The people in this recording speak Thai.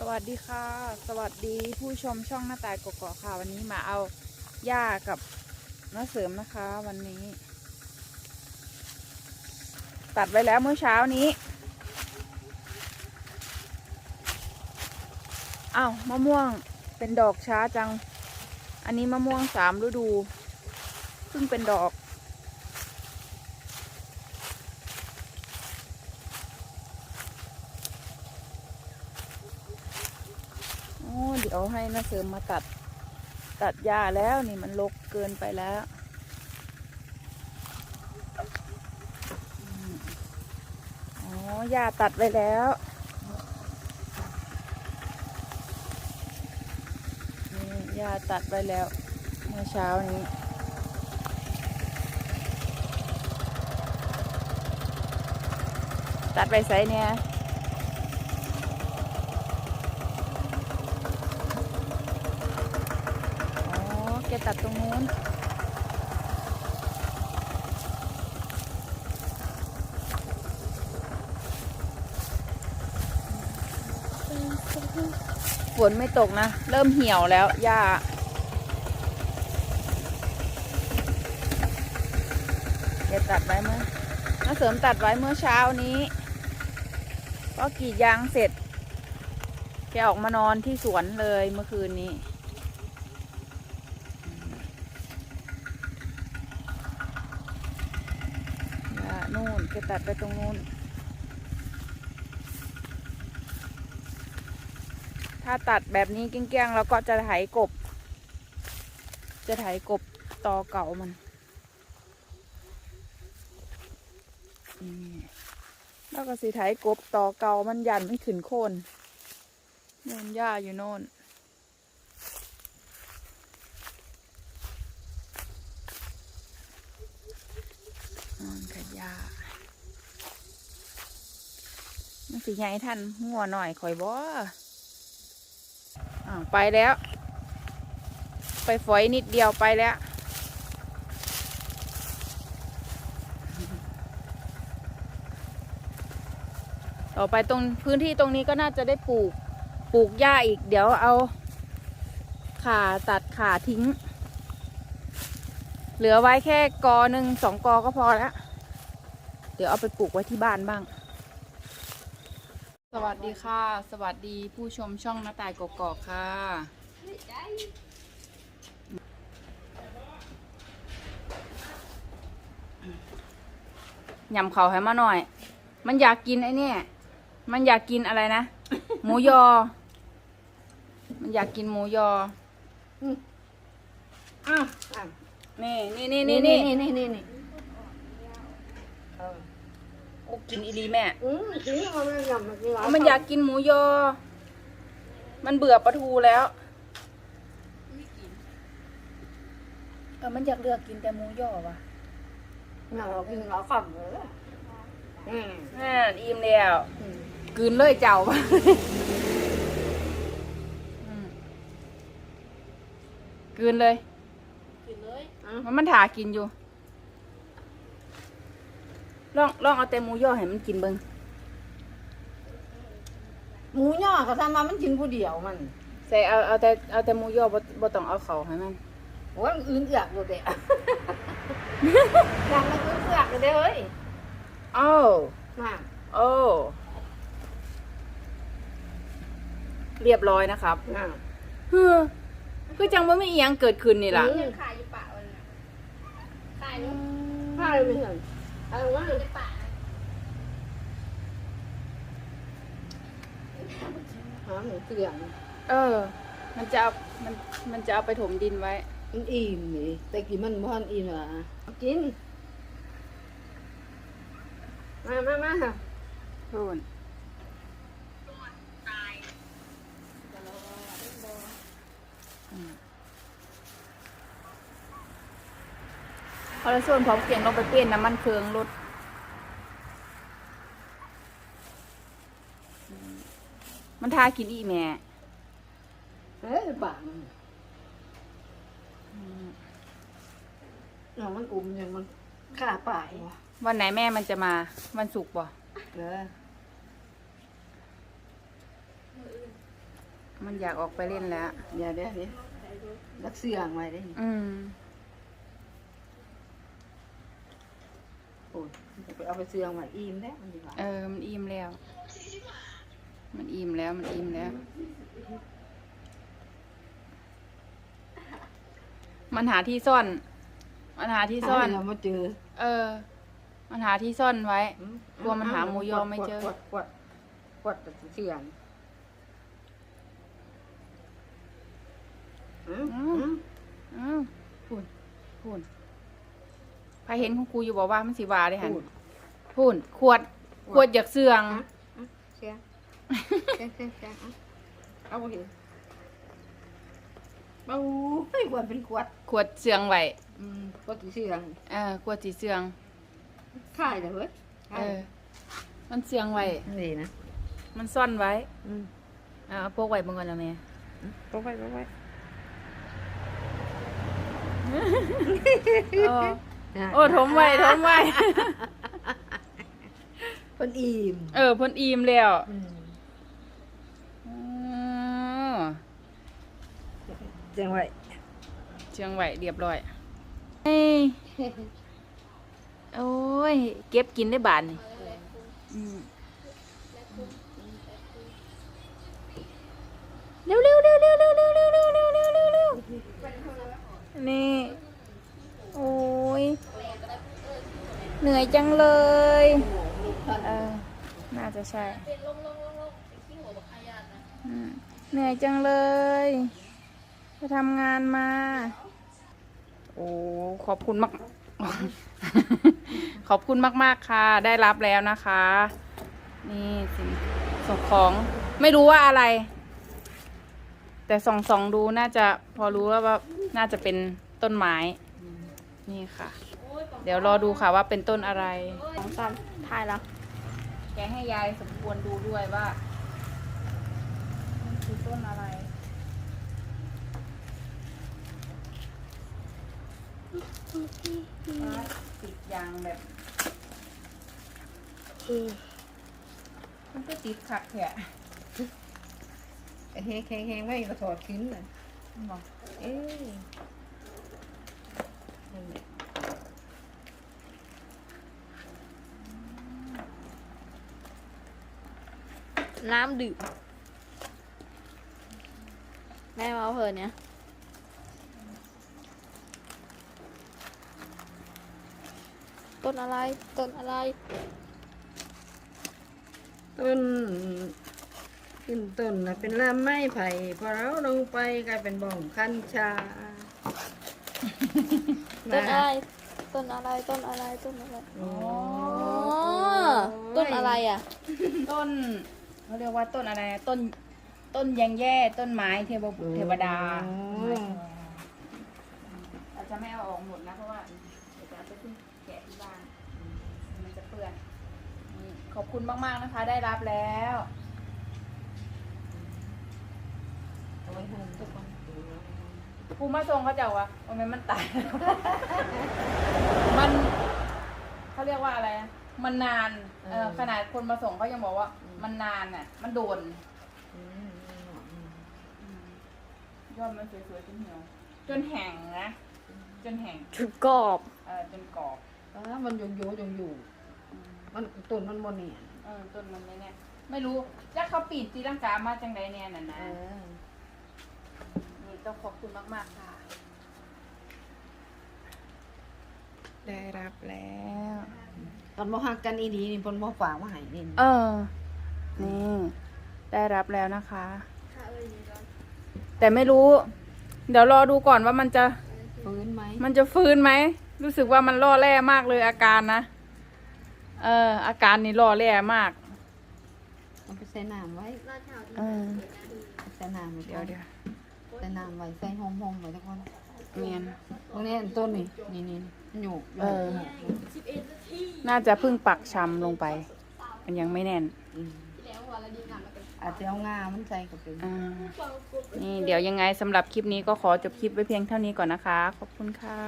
สวัสดีค่ะ สวัสดีผู้ชมช่องหน้าตายกกอกค่ะ วันนี้มาเอาหญ้ากับน้าเสริมนะคะ วันนี้ ตัดไว้แล้วเมื่อเช้านี้อ้าวมะม่วงเป็นดอกช้าจัง อันนี้มะม่วงสามฤดูเพิ่งเป็นดอก โอ้เดี๋ยวให้น้าเสริมมาตัด ตัดหญ้าแล้วนี่มันรกเกินไปแล้วอ๋อหญ้าตัดไว้แล้วนี่หญ้าตัดไว้แล้วเมื่อเช้านี้ตัดไปใส่เนี่ย อ๋อ แก ตัดตรงนู้นฝนไม่ตกนะ เริ่มเหี่ยวแล้วหญ้าแกตัดไว้เมื่อน้าเสริมตัดไว้เมื่อเช้านี้ ก็กรีดยางเสร็จแกออกมานอนที่สวนเลยเมื่อคืนนี้ อย่า นู่นแกตัดไปตรงนู้น ถ้าตัดแบบนี้เกี้ยงๆแล้วก็จะไถกบ จะไถกบตอเก่ามันนี่แล้วก็สิไถกบตอเก่ามันยันไม่ขึ้นโคนโน่นหญ้าอยู่โน่น ยะมันสิใหญ่ท่านหัวหน่อยคอยบ่อ่าไปแล้ว ไปฝอยนิดเดียวไปแล้วต่อไปตรงพื้นที่ตรงนี้ก็น่าจะได้ปลูกปลูกหญ้าอีก เดี๋ยวเอาขาตัดขาทิ้ง เหลือไว้แค่กอหนึ่งสองกอก็พอแล้ว เดี๋ยวเอาไปปลูกไว้ที่บ้านบ้าง สวัสดีค่ะ สวัสดีผู้ชมช่องหน้าตายกกอกค่ะ ยำเขาให้มาหน่อย มันอยากกินไอ้เนี่ยมันอยากกินอะไรนะ หมูยอ มันอยากกินหมูยออ้าวอ้าวนี่นี่นี่นี่นี่นี่นี่นี่นี่นี่เออ โอ้กินอีหลีแม่ อืมจริงเอามันยำมันกินหลเอามันอยากกินหมูยอ มันเบื่อปลาทูแล้วเออมันอยากเลือกกินแต่หมูยอว่ะเรากินเราขำเลยอืมน่าอิ่มแล้วอืมกลืนเลยเจ้าว่ะอืมกลืนเลยอะมันมันถากินอยู่ ลองลองเอาแต่หมูยอให้มันกินเบิงหมูย่อก็ทำมามันกินผู้เดียวมันใส่เอาเอาแต่เอาแต่หมูยอบ่บ่ต้องเอาเขาให้มันโอ้ยอื่นเอือกอยู่เด็กดังมันอื่นเอือกอยู่เด้อเฮ้ยโอ้มาโอ้เรียบร้อยนะครับอะเฮ้อคือจังว่าไม่อีหยังเกิดขึ้นนี่ล่ะอืมขายอยู่ป่าวันน่ะขายอยู่ข้าวเลยไม่เห็น อะไรวะในป่านะหาหมูเตือนเออ มันจะเอามันมันจะเอาไปถมดินไว้ มันอิ่มนี่แต่กินมันบ่ทันอิ่มหรอกิน มามามาค่ะพูนอืม พอเราส่วนพร้อมเสียงลงไปเปลี่ยนน้ำมันเครื่องรถอืมมันทากินอีแม่เอ้ยปากมันเรามันอุ้มอย่างมันขาป่ายวันไหนแม่มันจะมา วันศุกร์บ่เอออมันอยากออกไปเล่นแล้วเดี๋ยวเดี๋ยวเดี๋ยวรักเสียงไว้ได้อืม โอ้ยไปเอาไปเสียงไว้อิ่มแล้วมันดีกว่าเออ มันอิ่มแล้ว มันอิ่มแล้ว มันอิ่มแล้ว มันหาที่ซ่อน มันหาที่ซ่อนให้เรามาเจอ เออ มันหาที่ซ่อนไว้ กลัวมันหาหมูยอไม่เจอ กดกดกดกดแต่เสียงอืมอือืมมอ้าวพูนพูน พาเห็นของกูอยู่บอกว่ามันสีวาเลยหันพูด พูนขวดขวดอยากเสื่องอะอะเสียงเสียงเสียงเสียงอะเอาไปเห็นเบาเฮ้ยขวดเป็นขวดขวดเสื่องไว้อืมขวดเสียงเออขวดสีเสื่องค่ายเลยเว้ยเออ มันเสื่องไว้ นี่นะมันซ่อนไว้อืมเอ่าพวกไว้เบางก่อนแล้วแม่ไปไว้ไปไว้โอ้ โอ้ทมไว้ทมไว้คนอิ่มเออเพ่นอิ่มแล้วอืมอ๋อเสียงไว้เชียงไว้เรียบร้อยเอ้ยโอ้ย เก็บกินได้บาทนี่อืม จังเลยเออน่าจะใช่อืมเหนื่อยจังเลยไปทำงานมา โอ้ขอบคุณมาก ขอบคุณมากๆค่ะ ได้รับแล้วนะคะ นี่สิ่งส่งของไม่รู้ว่าอะไร แต่ส่องส่องๆดูน่าจะพอรู้แล้วว่าน่าจะเป็นต้นไม้ นี่ค่ะ เดี๋ยวรอดูค่ะว่าเป็นต้นอะไรสองสามถ่ายแล้ว แกให้ยายสมควรดูด้วยว่ามันคือต้นอะไรติดยางแบบ มันก็ติดขัดแค่แห้งแห้งแห้งไว้ก็ถอดขึ้นเลยบอกเอ้ยนั่นแหละ น้ำดื่ม แม่มาเอาเพลินเนี่ยต้นอะไรต้นอะไรต้นขึ้นต้นน่ะเป็นลำไม้ไผ่พอเราลงไปกลายเป็นบ่องคันชาต้นอะไรต้นอะไรต้นอะไรต้นอะไรโอ้อ๋อต้นอะไรอะ ต้น เขาเรียกว่าต้นอะไรนะต้นต้นแยงแย่ต้นไม้เทวบุตรเทวดาเราจะไม่เอาออกหมดนะเพราะว่าเดี๋ยวจะเอาไปขึ้นแกะที่บ้านมันจะเปื้อนนี่ขอบคุณมากๆนะคะ ได้รับแล้วเอาไว้ห่มทุกคนภูมาทรงเขาจะว่าโอ้ยมันตาย มันเขาเรียกว่าอะไรอะมันนานเออขนาดคนมาส่งเขายังบอกว่า มันนานอะ มันโดนอืมอืมยอดมันสวยๆจนเหี่ยว จนแห้งนะ จนแห้งถึงกรอบเออจนกรอบอ่ามันยงโยยงอยู่มันต้นมันบนเนี่ยเออต้นมันไม่แน่ไม่รู้แล้วเขาปีนตีลังกามาจังไดเนี่ยน่ะนะเออนี่ต้องขอบคุณมากๆค่ะ ได้รับแล้ว ตอนบ่ฮักกันอีดีนี่เพิ่นบ่ฝากมาให้นี่ เออ นี่ได้รับแล้วนะคะ แต่ไม่รู้ เดี๋ยวรอดูก่อนว่ามันจะ ฟื้นไหมมันจะฟื้นไหม รู้สึกว่ามันล่อแร่มากเลยอาการนะ เออ อาการนี่ล่อแร่มากเอาไปใส่น้ำไว้เออใส่น้ำไว้เดี๋ยวเดี๋ยวใส่น้ำไว้ใส่หอมๆไว้ทุกคนเมียนตรงนี้อันต้นนี่นี่นี่มันอยู่เออ น่าจะเพิ่งปักชำลงไป มันยังไม่แน่นม อาจจะเอางามันใส่กับเป็น อ่านี่เดี๋ยวยังไงสำหรับคลิปนี้ก็ขอจบคลิปไว้เพียงเท่านี้ก่อนนะคะ ขอบคุณค่ะ